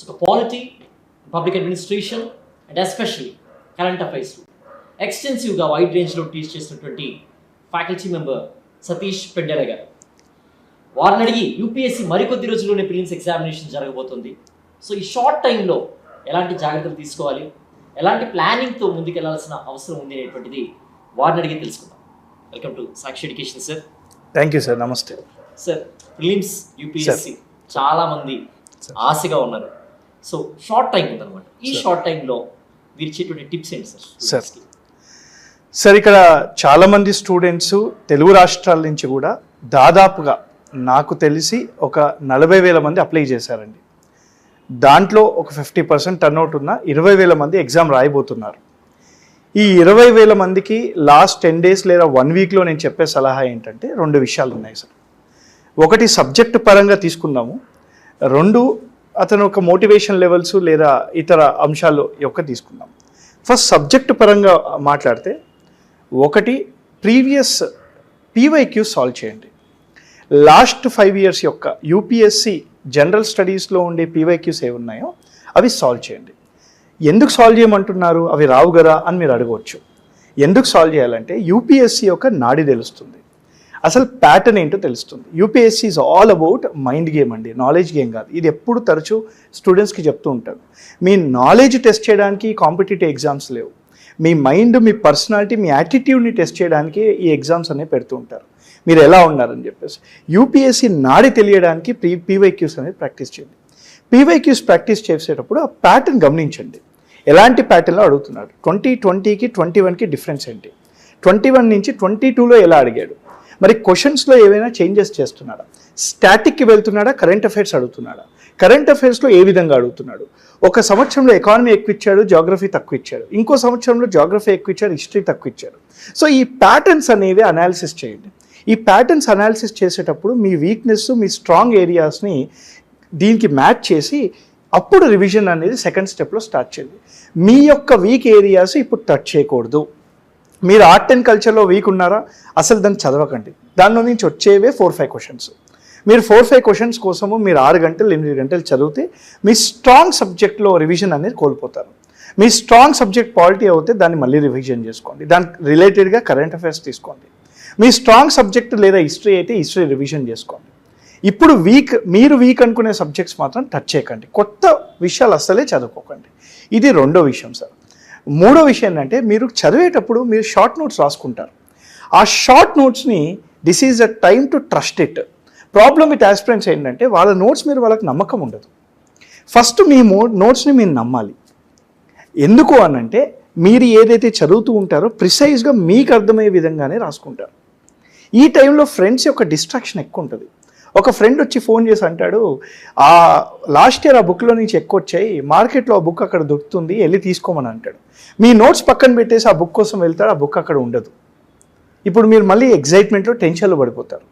So polity public administration and especially current affairs ఎక్స్టెన్సివ్గా wide రేంజ్లో teach చేసినటువంటి faculty member Satish Pendera గారు వారిని అడిగి యూపీఎస్సీ మరికొద్ది రోజుల్లోనే ప్రిలిమ్స్ ఎగ్జామినేషన్ జరగబోతుంది. సో ఈ షార్ట్ టైంలో ఎలాంటి జాగ్రత్తలు తీసుకోవాలి? ఎలాంటి ప్లానింగ్తో ముందుకెళ్ళాల్సిన అవసరం ఉంది అనేటువంటిది వారిని అడిగి తెలుసుకుందాం. Welcome to Sakshi education sir thank you sir నమస్తే సార్ ప్రిలిమ్స్ యూపీఎస్సీ చాలా మంది ఆశగా ఉన్నారు. సో షార్ట్ టైం ఉందన్నమాట. ఈ షార్ట్ టైంలో మీరు ఇచ్చేటువంటి టిప్స్ ఏంటి సార్ సార్. సార్ ఇక్కడ చాలామంది స్టూడెంట్స్ తెలుగు రాష్ట్రాల నుంచి కూడా దాదాపుగా నాకు తెలిసి ఒక నలభై వేల మంది అప్లై చేశారండి. దాంట్లో ఒక ఫిఫ్టీ పర్సెంట్ టర్న్అవుట్ ఉన్న ఇరవై వేల మంది ఎగ్జామ్ రాయబోతున్నారు. ఈ ఇరవై వేల మందికి లాస్ట్ టెన్ డేస్ లేదా వన్ వీక్లో నేను చెప్పే సలహా ఏంటంటే రెండు విషయాలు ఉన్నాయి సార్ ఒకటి సబ్జెక్ట్ పరంగా తీసుకుందాము. రెండు అతను ఒక మోటివేషన్ లెవెల్స్ లేదా ఇతర అంశాలు యొక్క తీసుకుందాం. ఫస్ట్ సబ్జెక్ట్ పరంగా మాట్లాడితే ఒకటి ప్రీవియస్ పీవైక్యూ సాల్వ్ చేయండి. లాస్ట్ ఫైవ్ ఇయర్స్ యొక్క యూపీఎస్సి జనరల్ స్టడీస్లో ఉండే పీవైక్యూస్ ఏ ఉన్నాయో అవి సాల్వ్ చేయండి. ఎందుకు సాల్వ్ చేయమంటున్నారు? అవి రావు కదా అని మీరు అడగవచ్చు. ఎందుకు సాల్వ్ చేయాలంటే యూపీఎస్సి యొక్క నాడి తెలుస్తుంది. అసలు ప్యాటర్న్ ఏంటో తెలుస్తుంది. UPSC is all about mind game అండి నాలెడ్జ్ గేమ్ కాదు. ఇది ఎప్పుడు తరచూ స్టూడెంట్స్కి చెప్తూ ఉంటాను మీ నాలెడ్జ్ టెస్ట్ చేయడానికి కాంపిటేటివ్ ఎగ్జామ్స్ లేవు. మీ మైండ్ మీ పర్సనాలిటీ మీ యాటిట్యూడ్ని టెస్ట్ చేయడానికి ఈ ఎగ్జామ్స్ అనేవి పెడుతూ ఉంటారు. మీరు ఎలా ఉన్నారని చెప్పేసి. యూపీఎస్సీ నాడి తెలియడానికి పీ పీవైక్యూస్ అనేది ప్రాక్టీస్ చేయండి. పీవైక్యూస్ ప్రాక్టీస్ చేసేటప్పుడు ఆ ప్యాటర్న్ గమనించండి. ఎలాంటి ప్యాటర్న్లో అడుగుతున్నాడు ట్వంటీ ట్వంటీకి ట్వంటీ వన్కి డిఫరెన్స్ ఏంటి? ట్వంటీ వన్ నుంచి ట్వంటీ టూలో ఎలా అడిగాడు? మరి క్వశ్చన్స్లో ఏవైనా చేంజెస్ చేస్తున్నాడా? స్టాటిక్కి వెళ్తున్నాడా? కరెంట్ అఫైర్స్ అడుగుతున్నాడా? కరెంట్ అఫైర్స్లో ఏ విధంగా అడుగుతున్నాడు? ఒక సంవత్సరంలో ఎకానమీ ఎక్కువ ఇచ్చాడు జాగ్రఫీ తక్కువ ఇచ్చాడు. ఇంకో సంవత్సరంలో జాగ్రఫీ ఎక్కువ ఇచ్చాడు హిస్టరీ తక్కువ ఇచ్చాడు. సో ఈ ప్యాటర్న్స్ అనేవి అనాలిసిస్ చేయండి. ఈ ప్యాటర్న్స్ అనాలిసిస్ చేసేటప్పుడు మీ వీక్నెస్ మీ స్ట్రాంగ్ ఏరియాస్ని దీనికి మ్యాచ్ చేసి అప్పుడు రివిజన్ అనేది సెకండ్ స్టెప్లో స్టార్ట్ చేయండి. మీ యొక్క వీక్ ఏరియాస్ ఇప్పుడు టచ్ చేయకూడదు. మీరు ఆర్ట్ అండ్ కల్చర్లో వీక్ ఉన్నారా? అసలు దాన్ని చదవకండి. దానిలో నుంచి వచ్చేవే ఫోర్ ఫైవ్ క్వశ్చన్స్ మీరు ఫోర్ ఫైవ్ క్వశ్చన్స్ కోసము మీరు ఆరు గంటలు ఎనిమిది గంటలు చదివితే మీ స్ట్రాంగ్ సబ్జెక్ట్లో రివిజన్ అనేది కోల్పోతారు. మీ స్ట్రాంగ్ సబ్జెక్ట్ పాలిటీ అవుతే దాన్ని మళ్ళీ రివిజన్ చేసుకోండి. దానికి రిలేటెడ్గా కరెంట్ అఫైర్స్ తీసుకోండి. మీ స్ట్రాంగ్ సబ్జెక్ట్ లేదా హిస్టరీ అయితే హిస్టరీ రివిజన్ చేసుకోండి. ఇప్పుడు వీక్ మీరు వీక్ అనుకునే సబ్జెక్ట్స్ మాత్రం టచ్ చేయకండి. కొత్త విషయాలు అస్సలే చదువుకోకండి. ఇది రెండో విషయం సార్ మూడో విషయం ఏంటంటే మీరు చదివేటప్పుడు మీరు షార్ట్ నోట్స్ రాసుకుంటారు. ఆ short నోట్స్ని this is a time to trust it. Problem with aspirants ఏంటంటే వాళ్ళ నోట్స్ మీరు వాళ్ళకి నమ్మకం ఉండదు. ఫస్ట్ మీ మో నోట్స్ని మీరు నమ్మాలి. ఎందుకు అనంటే మీరు ఏదైతే చదువుతూ ఉంటారో ప్రిసైజ్గా మీకు అర్థమయ్యే విధంగానే రాసుకుంటారు. ఈ టైంలో ఫ్రెండ్స్ యొక్క డిస్ట్రాక్షన్ ఎక్కువ ఉంటుంది. ఒక ఫ్రెండ్ వచ్చి ఫోన్ చేసి అంటాడు ఆ లాస్ట్ ఇయర్ ఆ బుక్లో నుంచి ఎక్కువ వచ్చాయి మార్కెట్లో ఆ బుక్ అక్కడ దొరుకుతుంది వెళ్ళి తీసుకోమని అంటాడు. మీ నోట్స్ పక్కన పెట్టేసి ఆ బుక్ కోసం వెళ్తాడు ఆ బుక్ అక్కడ ఉండదు. ఇప్పుడు మీరు మళ్ళీ ఎగ్జైట్మెంట్లో టెన్షన్లో పడిపోతారు.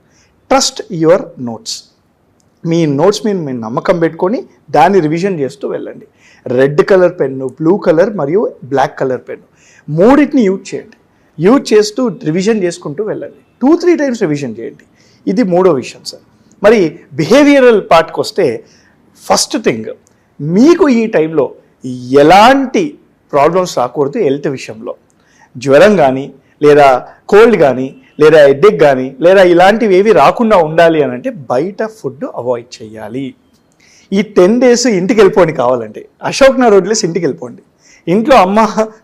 ట్రస్ట్ యువర్ నోట్స్ మీ నోట్స్ మీద మీరు నమ్మకం పెట్టుకొని దాన్ని రివిజన్ చేస్తూ వెళ్ళండి. Red colour pen blue colour మరియు బ్లాక్ కలర్ పెన్ను మూడింటిని యూజ్ చేయండి. యూజ్ చేస్తూ రివిజన్ చేసుకుంటూ వెళ్ళండి. టూ త్రీ టైమ్స్ రివిజన్ చేయండి. ఇది మూడో విషయం సార్ మరి బిహేవియరల్ పార్ట్కి వస్తే ఫస్ట్ థింగ్ మీకు ఈ టైంలో ఎలాంటి ప్రాబ్లమ్స్ రాకూడదు హెల్త్ విషయంలో. జ్వరం కానీ లేదా కోల్డ్ కానీ లేదా ఎడ్డెక్ కానీ లేదా ఇలాంటివి ఏవి రాకుండా ఉండాలి అని అంటే బయట ఫుడ్ అవాయిడ్ చేయాలి. ఈ టెన్ డేస్ ఇంటికి వెళ్ళిపోండి కావాలంటే. అశోక్ నగర్ రోడ్లేసి ఇంటికి వెళ్ళిపోండి ఇంట్లో అమ్మ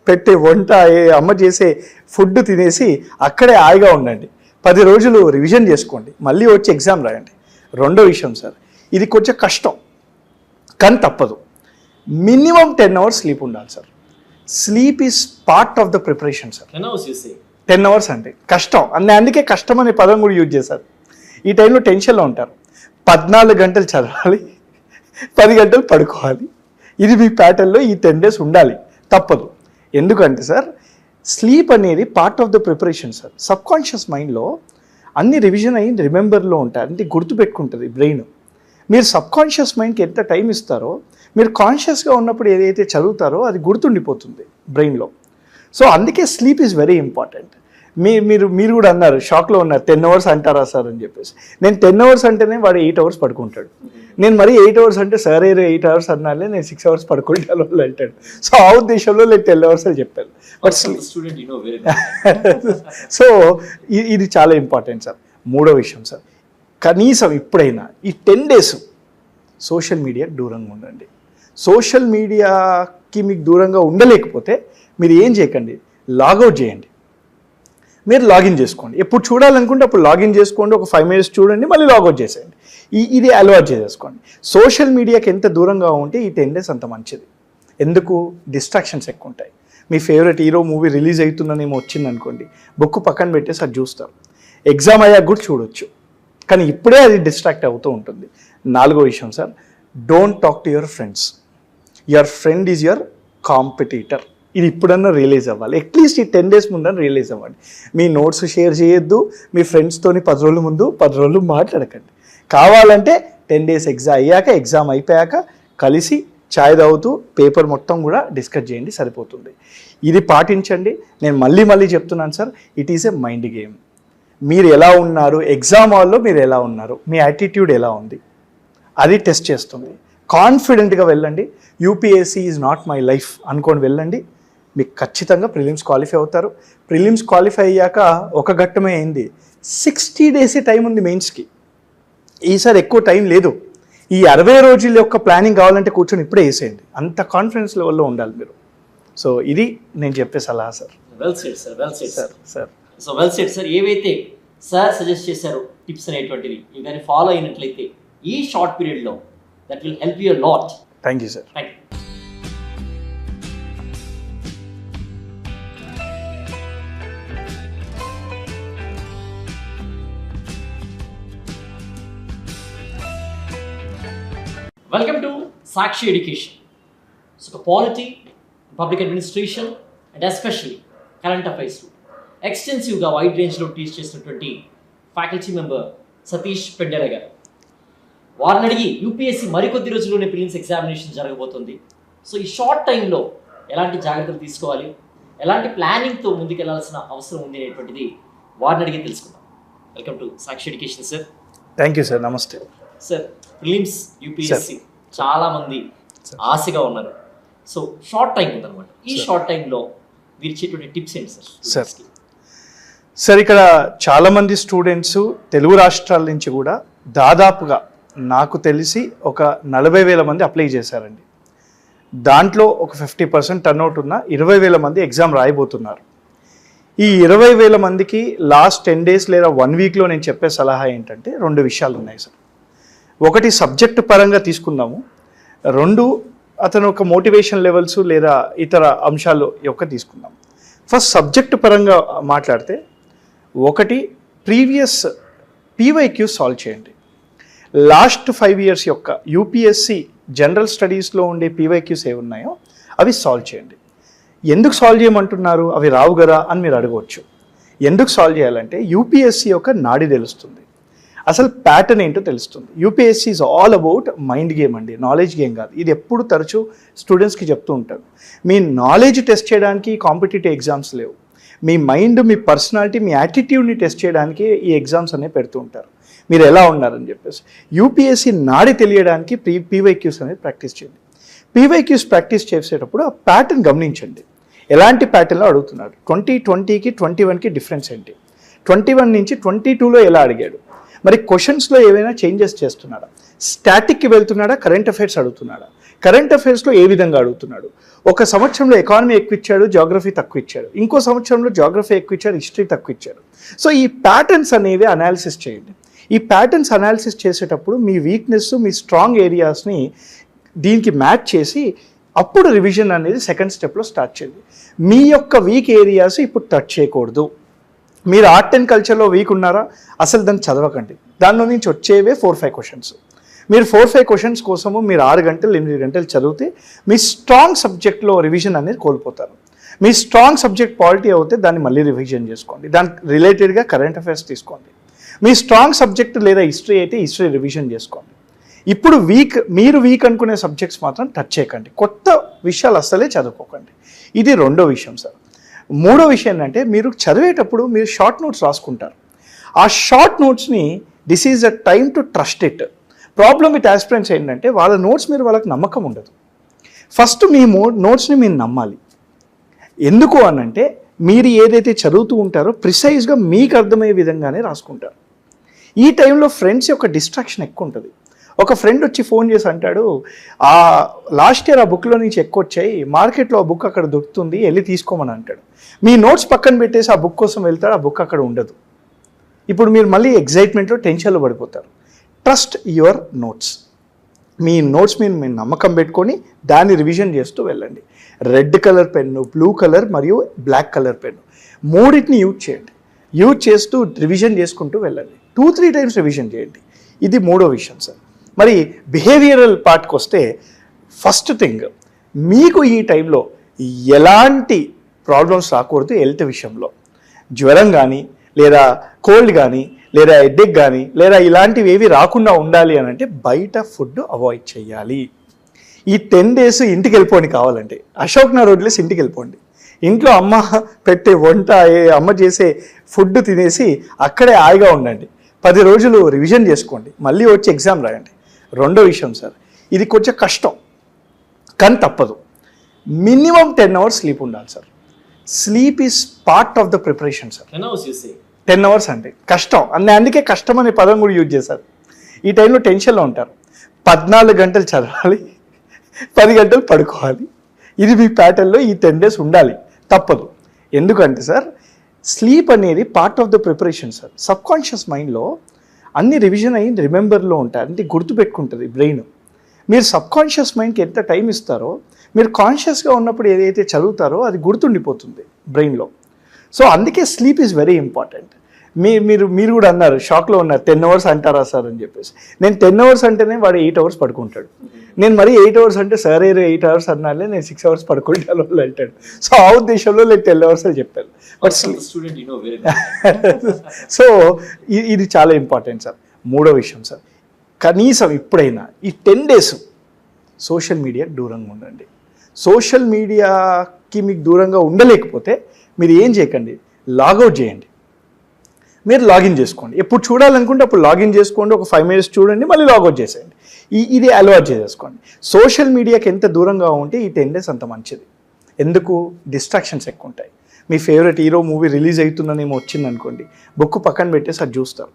పెట్టే వంట అమ్మ చేసే ఫుడ్ తినేసి అక్కడే హాయిగా ఉండండి. పది రోజులు రివిజన్ చేసుకోండి. మళ్ళీ వచ్చి ఎగ్జామ్ రాయండి. రెండో విషయం సార్ ఇది కొంచెం కష్టం కానీ తప్పదు. మినిమం టెన్ అవర్స్ స్లీప్ ఉండాలి sir. Sleep is part of the preparation sir. Ten hours అంటే కష్టం అన్నీ అందుకే కష్టం అనే పదం కూడా యూజ్ చేశారు. ఈ టైంలో టెన్షన్లో ఉంటారు. పద్నాలుగు గంటలు చదవాలి పది గంటలు పడుకోవాలి. ఇది మీ ప్యాటర్న్లో ఈ టెన్ డేస్ ఉండాలి తప్పదు. ఎందుకంటే సార్ స్లీప్ అనేది part of the preparation sir. Subconscious మైండ్లో అన్ని రివిజన్ అయ్యి రిమెంబర్లో ఉంటాయి. అంటే గుర్తుపెట్టుకుంటుంది బ్రెయిన్ మీరు సబ్ కాన్షియస్ మైండ్కి ఎంత టైం ఇస్తారో మీరు కాన్షియస్గా ఉన్నప్పుడు ఏదైతే చదువుతారో అది గుర్తుండిపోతుంది బ్రెయిన్లో సో అందుకే స్లీప్ ఈజ్ వెరీ ఇంపార్టెంట్ మీ మీరు మీరు కూడా అన్నారు షాక్లో ఉన్నారు టెన్ అవర్స్ అంటారా సార్? అని చెప్పేసి. నేను టెన్ అవర్స్ అంటేనే వాడు ఎయిట్ అవర్స్ పడుకుంటాడు. నేను మరి ఎయిట్ అవర్స్ అంటే సార్ ఎయిట్ అవర్స్ అన్నాలే నేను సిక్స్ అవర్స్ పడుకుంటాను వాళ్ళు అంటాడు. సో ఆ ఉద్దేశంలో నేను టెన్ అవర్స్ అని చెప్పాను. బట్ సో ఇది చాలా ఇంపార్టెంట్ సార్. మూడో విషయం సార్. కనీసం ఇప్పుడైనా ఈ టెన్ డేస్ సోషల్ మీడియా దూరంగా ఉండండి. సోషల్ మీడియాకి మీకు దూరంగా ఉండలేకపోతే మీరు ఏం చేయకండి? లాగౌట్ చేయండి. మీరు లాగిన్ చేసుకోండి. ఎప్పుడు చూడాలనుకుంటే అప్పుడు లాగిన్ చేసుకోండి. ఒక ఫైవ్ మినిట్స్ చూడండి. మళ్ళీ లాగౌట్ చేసేయండి. ఈ ఇది అలవాటు చేసేసుకోండి. సోషల్ మీడియాకి ఎంత దూరంగా ఉంటే ఈ టెన్ డేస్ అంత మంచిది. ఎందుకు? డిస్ట్రాక్షన్స్ ఎక్కువ ఉంటాయి. మీ ఫేవరెట్ హీరో మూవీ రిలీజ్ అవుతుందనేమో వచ్చింది అనుకోండి బుక్ పక్కన పెట్టేసి అది చూస్తారు. ఎగ్జామ్ అయ్యాక కూడా చూడొచ్చు. కానీ ఇప్పుడే అది డిస్ట్రాక్ట్ అవుతూ ఉంటుంది. నాలుగో విషయం sir don't talk to your friends your friend is your competitor ఇది ఇప్పుడన్నా రియలైజ్ అవ్వాలి. అట్లీస్ట్ ఈ టెన్ డేస్ ముందన్నా రియలైజ్ అవ్వండి. మీ నోట్స్ షేర్ చేయొద్దు మీ ఫ్రెండ్స్తోని పది రోజుల ముందు పది రోజులు మాట్లాడకండి. కావాలంటే టెన్ డేస్ ఎగ్జామ్ అయ్యాక ఎగ్జామ్ అయిపోయాక కలిసి ఛాయ్ తాగుతూ పేపర్ మొత్తం కూడా డిస్కస్ చేయండి సరిపోతుంది. ఇది పాటించండి. నేను మళ్ళీ మళ్ళీ చెప్తున్నాను sir it is a mind game మీరు ఎలా ఉన్నారు ఎగ్జామ్ హాల్లో మీరు ఎలా ఉన్నారు మీ యాటిట్యూడ్ ఎలా ఉంది? అది టెస్ట్ చేస్తుంది. కాన్ఫిడెంట్గా వెళ్ళండి. UPSC is not my life అనుకొని వెళ్ళండి. మీకు ఖచ్చితంగా ప్రిలిమ్స్ క్వాలిఫై అవుతారు. ప్రిలిమ్స్ క్వాలిఫై అయ్యాక ఒక ఘట్టమే అయింది. సిక్స్టీ డేసే టైం ఉంది మెయిన్స్కి ఈసారి ఎక్కువ టైం లేదు. ఈ అరవై రోజుల యొక్క ప్లానింగ్ కావాలంటే కూర్చొని ఇప్పుడే వేసేయండి. అంత కాన్ఫిడెన్స్ లెవెల్లో ఉండాలి మీరు. సో ఇది నేను చెప్పే సలహా sir well set sir well set sir sir so well set sir ఏవైతే సార్ సజెస్ట్ చేశారో టిప్స్ అనేటువంటివి ఇవి కానీ ఫాలో అయినట్లయితే ఈ షార్ట్ పీరియడ్లో that will help you lot thank you sir thank you welcome to Sakshi education so polity public administration and especially current affairs ఎక్స్టెన్సివ్గా wide రేంజ్లో teach చేసినటువంటి ఫ్యాకల్టీ మెంబర్ సతీష్ పెండెర గారు. వారిని అడిగి యూపీఎస్సీ మరికొద్ది రోజుల్లోనే ప్రిలిమ్స్ ఎగ్జామినేషన్ జరగబోతుంది. సో ఈ షార్ట్ టైంలో ఎలాంటి జాగ్రత్తలు తీసుకోవాలి? ఎలాంటి ప్లానింగ్తో ముందుకెళ్ళాల్సిన అవసరం ఉంది అనేటువంటిది వారిని అడిగి తెలుసుకుందాం. Welcome to Sakshi education sir thank you sir నమస్తే సార్ ప్రిలిమ్స్ యూపీఎస్సీ చాలా మంది ఆశగా ఉన్నారు. సో షార్ట్ టైం ఉందన్నమాట. ఈ షార్ట్ టైంలో మీరు ఇచ్చేటువంటి టిప్స్ ఏంటి సార్ సార్. సార్ ఇక్కడ చాలామంది స్టూడెంట్స్ తెలుగు రాష్ట్రాల నుంచి కూడా దాదాపుగా నాకు తెలిసి ఒక నలభై వేల మంది అప్లై చేశారండి. దాంట్లో ఒక ఫిఫ్టీ పర్సెంట్ టర్న్అవుట్ ఉన్న ఇరవై వేల మంది ఎగ్జామ్ రాయబోతున్నారు. ఈ ఇరవై వేల మందికి లాస్ట్ టెన్ డేస్ లేదా వన్ వీక్లో నేను చెప్పే సలహా ఏంటంటే రెండు విషయాలు ఉన్నాయి సార్ ఒకటి సబ్జెక్ట్ పరంగా తీసుకుందాము రెండు అతను ఒక మోటివేషన్ లెవెల్స్ లేదా ఇతర అంశాలు యొక్క తీసుకుందాం ఫస్ట్ సబ్జెక్ట్ పరంగా మాట్లాడితే ఒకటి ప్రీవియస్ పీవైక్యూ సాల్వ్ చేయండి. లాస్ట్ ఫైవ్ ఇయర్స్ యొక్క యూపీఎస్సి జనరల్ స్టడీస్లో ఉండే పీవైక్యూస్ ఏ ఉన్నాయో అవి సాల్వ్ చేయండి. ఎందుకు సాల్వ్ చేయమంటున్నారు? అవి రావు కదా అని మీరు అడగవచ్చు. ఎందుకు సాల్వ్ చేయాలంటే యూపీఎస్సి యొక్క నాడి తెలుస్తుంది. అసలు ప్యాటర్న్ ఏంటో తెలుస్తుంది. UPSC is all about mind game అండి నాలెడ్జ్ గేమ్ కాదు. ఇది ఎప్పుడు తరచూ స్టూడెంట్స్కి చెప్తూ ఉంటాను మీ నాలెడ్జ్ టెస్ట్ చేయడానికి కాంపిటేటివ్ ఎగ్జామ్స్ లేవు. మీ మైండ్ మీ పర్సనాలిటీ మీ యాటిట్యూడ్ని టెస్ట్ చేయడానికి ఈ ఎగ్జామ్స్ అనేవి పెడుతూ ఉంటారు. మీరు ఎలా ఉన్నారని చెప్పేసి. యూపీఎస్సీ నాడి తెలియడానికి ప్రీ పీవైక్యూస్ అనేది ప్రాక్టీస్ చేయండి. పీవైక్యూస్ ప్రాక్టీస్ చేసేటప్పుడు ఆ ప్యాటర్న్ గమనించండి. ఎలాంటి ప్యాటర్న్లో అడుగుతున్నాడు ట్వంటీ ట్వంటీకి ట్వంటీ వన్కి డిఫరెన్స్ ఏంటి? ట్వంటీ వన్ నుంచి ట్వంటీ టూలో ఎలా అడిగాడు? మరి క్వశ్చన్స్లో ఏవైనా చేంజెస్ చేస్తున్నాడా? స్టాటిక్కి వెళ్తున్నాడా? కరెంట్ అఫైర్స్ అడుగుతున్నాడా? కరెంట్ అఫైర్స్లో ఏ విధంగా అడుగుతున్నాడు? ఒక సంవత్సరంలో ఎకానమీ ఎక్కువ ఇచ్చాడు జాగ్రఫీ తక్కువ ఇచ్చాడు. ఇంకో సంవత్సరంలో జాగ్రఫీ ఎక్కువ ఇచ్చాడు హిస్టరీ తక్కువ ఇచ్చాడు. సో ఈ ప్యాటర్న్స్ అనేవి అనాలిసిస్ చేయండి. ఈ ప్యాటర్న్స్ అనాలిసిస్ చేసేటప్పుడు మీ వీక్నెస్ మీ స్ట్రాంగ్ ఏరియాస్ని దీనికి మ్యాచ్ చేసి అప్పుడు రివిజన్ అనేది సెకండ్ స్టెప్లో స్టార్ట్ చేయండి. మీ యొక్క వీక్ ఏరియాస్ ఇప్పుడు టచ్ చేయకూడదు. మీరు ఆర్ట్ అండ్ కల్చర్లో వీక్ ఉన్నారా? అసలు దాన్ని చదవకండి. దానిలో నుంచి వచ్చేవే ఫోర్ ఫైవ్ క్వశ్చన్స్ మీరు ఫోర్ ఫైవ్ క్వశ్చన్స్ కోసము మీరు ఆరు గంటలు ఎనిమిది గంటలు చదివితే మీ స్ట్రాంగ్ సబ్జెక్ట్లో రివిజన్ అనేది కోల్పోతారు. మీ స్ట్రాంగ్ సబ్జెక్ట్ పాలిటీ అవుతే దాన్ని మళ్ళీ రివిజన్ చేసుకోండి. దానికి రిలేటెడ్గా కరెంట్ అఫైర్స్ తీసుకోండి. మీ స్ట్రాంగ్ సబ్జెక్ట్ లేదా హిస్టరీ అయితే హిస్టరీ రివిజన్ చేసుకోండి. ఇప్పుడు వీక్ మీరు వీక్ అనుకునే సబ్జెక్ట్స్ మాత్రం టచ్ చేయకండి. కొత్త విషయాలు అస్సలే చదువుకోకండి. ఇది రెండో విషయం సార్ మూడో విషయం ఏంటంటే మీరు చదివేటప్పుడు మీరు షార్ట్ నోట్స్ రాసుకుంటారు. ఆ short నోట్స్ని this is a time to trust it. Problem with aspirants ఏంటంటే వాళ్ళ నోట్స్ మీరు వాళ్ళకి నమ్మకం ఉండదు. ఫస్ట్ మీ మో నోట్స్ని మీరు నమ్మాలి. ఎందుకు అనంటే మీరు ఏదైతే చదువుతూ ఉంటారో ప్రిసైజ్గా మీకు అర్థమయ్యే విధంగానే రాసుకుంటారు. ఈ టైంలో ఫ్రెండ్స్ యొక్క డిస్ట్రాక్షన్ ఎక్కువ ఉంటుంది. ఒక ఫ్రెండ్ వచ్చి ఫోన్ చేసి అంటాడు ఆ లాస్ట్ ఇయర్ ఆ బుక్లో నుంచి ఎక్కువ వచ్చాయి మార్కెట్లో ఆ బుక్ అక్కడ దొరుకుతుంది వెళ్ళి తీసుకోమని అంటాడు. మీ నోట్స్ పక్కన పెట్టేసి ఆ బుక్ కోసం వెళ్తాడు ఆ బుక్ అక్కడ ఉండదు. ఇప్పుడు మీరు మళ్ళీ ఎగ్జైట్మెంట్లో టెన్షన్లో పడిపోతారు. ట్రస్ట్ యువర్ నోట్స్ మీ నోట్స్ మీద మీరు నమ్మకం పెట్టుకొని దాన్ని రివిజన్ చేస్తూ వెళ్ళండి. Red colour pen blue colour మరియు బ్లాక్ కలర్ పెన్ను మూడింటిని యూజ్ చేయండి. యూజ్ చేస్తూ రివిజన్ చేసుకుంటూ వెళ్ళండి. టూ త్రీ టైమ్స్ రివిజన్ చేయండి. ఇది మూడో విషయం సార్ మరి బిహేవియరల్ పార్ట్కి వస్తే ఫస్ట్ థింగ్ మీకు ఈ టైంలో ఎలాంటి ప్రాబ్లమ్స్ రాకూడదు హెల్త్ విషయంలో. జ్వరం కానీ లేదా కోల్డ్ కానీ లేదా ఎడ్డెక్ కానీ లేదా ఇలాంటివి ఏవి రాకుండా ఉండాలి అని అంటే బయట ఫుడ్ అవాయిడ్ చేయాలి. ఈ టెన్ డేస్ ఇంటికి వెళ్ళిపోండి కావాలంటే. అశోక్ నగర్ రోడ్లేసి ఇంటికి వెళ్ళిపోండి. ఇంట్లో అమ్మ పెట్టే వంట అమ్మ చేసే ఫుడ్ తినేసి అక్కడే హాయిగా ఉండండి. పది రోజులు రివిజన్ చేసుకోండి. మళ్ళీ వచ్చి ఎగ్జామ్ రాయండి. రెండో విషయం సార్ ఇది కొంచెం కష్టం కానీ తప్పదు. మినిమం టెన్ అవర్స్ స్లీప్ ఉండాలి sir. Sleep is part of the preparation sir. Ten hours అంటే కష్టం. అన్నీ అందుకే కష్టం అనే పదం కూడా యూజ్ చేశారు. ఈ టైంలో టెన్షన్లో ఉంటారు. పద్నాలుగు గంటలు చదవాలి పది గంటలు పడుకోవాలి. ఇది మీ ప్యాటర్న్లో ఈ టెన్ డేస్ ఉండాలి. తప్పదు. ఎందుకంటే సార్ స్లీప్ అనేది part of the preparation sir. Subconscious మైండ్లో అన్ని రివిజన్ అయ్యి రిమెంబర్లో ఉంటాయి. అంటే గుర్తుపెట్టుకుంటుంది బ్రెయిన్ మీరు సబ్ కాన్షియస్ మైండ్కి ఎంత టైం ఇస్తారో మీరు కాన్షియస్గా ఉన్నప్పుడు ఏదైతే చదువుతారో అది గుర్తుండిపోతుంది బ్రెయిన్లో సో అందుకే స్లీప్ ఈజ్ వెరీ ఇంపార్టెంట్ మీ మీరు మీరు కూడా అన్నారు షాక్లో ఉన్నారు టెన్ అవర్స్ అంటారా సార్? అని చెప్పేసి. నేను టెన్ అవర్స్ అంటేనే వాడు ఎయిట్ అవర్స్ పడుకుంటాడు. నేను మరి ఎయిట్ అవర్స్ అంటే సార్ ఏ ఎయిట్ అవర్స్ అన్నాలే నేను సిక్స్ అవర్స్ పడుకుంటాను వాళ్ళు అంటాడు. సో ఆ ఉద్దేశంలో నేను టెన్ అవర్స్ అని చెప్పాను. బట్ సో ఇది చాలా ఇంపార్టెంట్ సార్. మూడో విషయం సార్. కనీసం ఇప్పుడైనా ఈ టెన్ డేస్ సోషల్ మీడియా దూరంగా ఉండండి. సోషల్ మీడియాకి మీకు దూరంగా ఉండలేకపోతే మీరు ఏం చేయకండి? లాగౌట్ చేయండి. మీరు లాగిన్ చేసుకోండి. ఎప్పుడు చూడాలనుకుంటే అప్పుడు లాగిన్ చేసుకోండి. ఒక ఫైవ్ మినిట్స్ చూడండి. మళ్ళీ లాగౌట్ చేసేయండి. ఈ ఇది అలవాట్ చేసేసుకోండి. సోషల్ మీడియాకి ఎంత దూరంగా ఉంటే ఈ టెన్ డేస్ అంత మంచిది. ఎందుకు? డిస్ట్రాక్షన్స్ ఎక్కువ ఉంటాయి. మీ ఫేవరెట్ హీరో మూవీ రిలీజ్ అవుతుందనేమో వచ్చిందనుకోండి. బుక్ పక్కన పెట్టేసి అది చూస్తారు.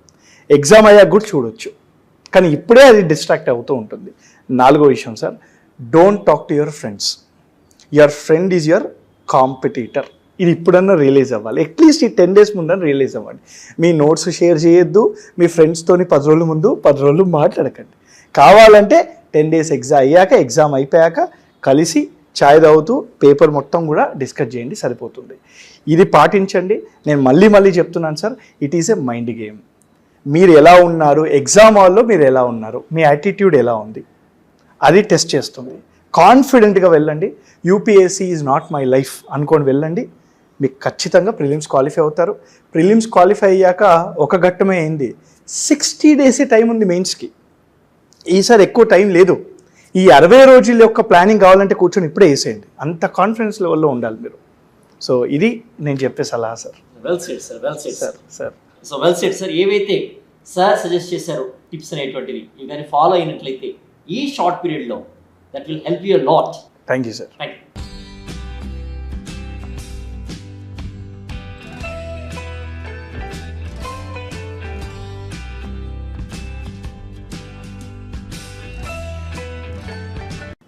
ఎగ్జామ్ అయ్యాక కూడా చూడొచ్చు. కానీ ఇప్పుడే అది డిస్ట్రాక్ట్ అవుతూ ఉంటుంది. నాలుగో విషయం sir don't talk to your friends your friend is your competitor ఇది ఇప్పుడన్నా రియలైజ్ అవ్వాలి. అట్లీస్ట్ ఈ టెన్ డేస్ ముందన్నా రియలైజ్ అవ్వండి. మీ నోట్స్ షేర్ చేయొద్దు మీ ఫ్రెండ్స్తోని పది రోజుల ముందు పది రోజులు మాట్లాడకండి. కావాలంటే టెన్ డేస్ ఎగ్జామ్ అయ్యాక ఎగ్జామ్ అయిపోయాక కలిసి ఛాయ్ తాగుతూ పేపర్ మొత్తం కూడా డిస్కస్ చేయండి సరిపోతుంది. ఇది పాటించండి. నేను మళ్ళీ మళ్ళీ చెప్తున్నాను sir it is a mind game మీరు ఎలా ఉన్నారు ఎగ్జామ్ హాల్లో మీరు ఎలా ఉన్నారు మీ యాటిట్యూడ్ ఎలా ఉంది అది టెస్ట్ చేస్తుంది. కాన్ఫిడెంట్గా వెళ్ళండి. UPSC is not my life అనుకొని వెళ్ళండి. మీకు ఖచ్చితంగా ప్రిలిమ్స్ క్వాలిఫై అవుతారు. ప్రిలిమ్స్ క్వాలిఫై అయ్యాక ఒక ఘట్టమే అయింది. సిక్స్టీ డేసే టైం ఉంది మెయిన్స్కి ఈసారి ఎక్కువ టైం లేదు. ఈ అరవై రోజుల యొక్క ప్లానింగ్ కావాలంటే కూర్చొని ఇప్పుడే వేసేయండి. అంత కాన్ఫిడెన్స్ లెవెల్లో ఉండాలి మీరు. సో ఇది నేను చెప్పే సలహా sir well set sir well set sir sir so well set sir ఏవైతే సార్ సజెస్ట్ చేశారో టిప్స్ అనేటువంటివి ఇవి కానీ ఫాలో అయినట్లయితే ఈ షార్ట్ పీరియడ్లో that will help you lot thank you sir thank you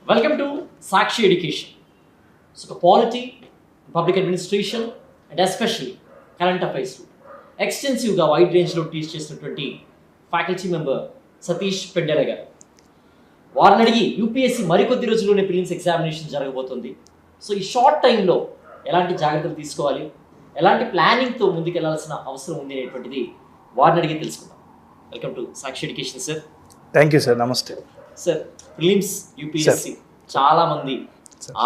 welcome to Sakshi education so ఒక polity public administration and especially current affairs ఎక్స్టెన్సివ్గా wide రేంజ్లో టీచ్ చేసినటువంటి ఫ్యాకల్టీ మెంబర్ సతీష్ పెండెల గారు. వారిని అడిగి యూపీఎస్సీ మరికొద్ది రోజుల్లోనే ప్రిలిమ్స్ ఎగ్జామినేషన్ జరగబోతుంది. సో ఈ షార్ట్ టైంలో ఎలాంటి జాగ్రత్తలు తీసుకోవాలి? ఎలాంటి ప్లానింగ్తో ముందుకెళ్ళాల్సిన అవసరం ఉంది అనేటువంటిది వారిని అడిగి తెలుసుకుందాం. Welcome to Sakshi education sir thank you sir నమస్తే సార్ ప్రిలిమ్స్ యూపీఎస్సీ చాలా మంది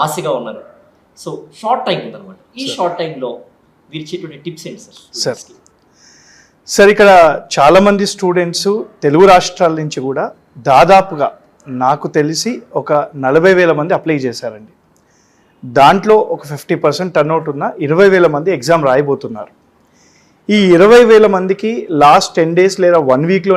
ఆశగా ఉన్నారు. సో షార్ట్ టైం ఉందన్నమాట. ఈ షార్ట్ టైంలో మీరు ఇచ్చేటువంటి టిప్స్ ఏంటి సార్ సార్. సార్ ఇక్కడ చాలామంది స్టూడెంట్స్ తెలుగు రాష్ట్రాల నుంచి కూడా దాదాపుగా నాకు తెలిసి ఒక నలభై వేల మంది అప్లై చేశారండి. దాంట్లో ఒక ఫిఫ్టీ పర్సెంట్ టర్న్అవుట్ ఉన్న ఇరవై వేల మంది ఎగ్జామ్ రాయబోతున్నారు. ఈ ఇరవై వేల మందికి లాస్ట్ టెన్ డేస్ లేదా వన్ వీక్లో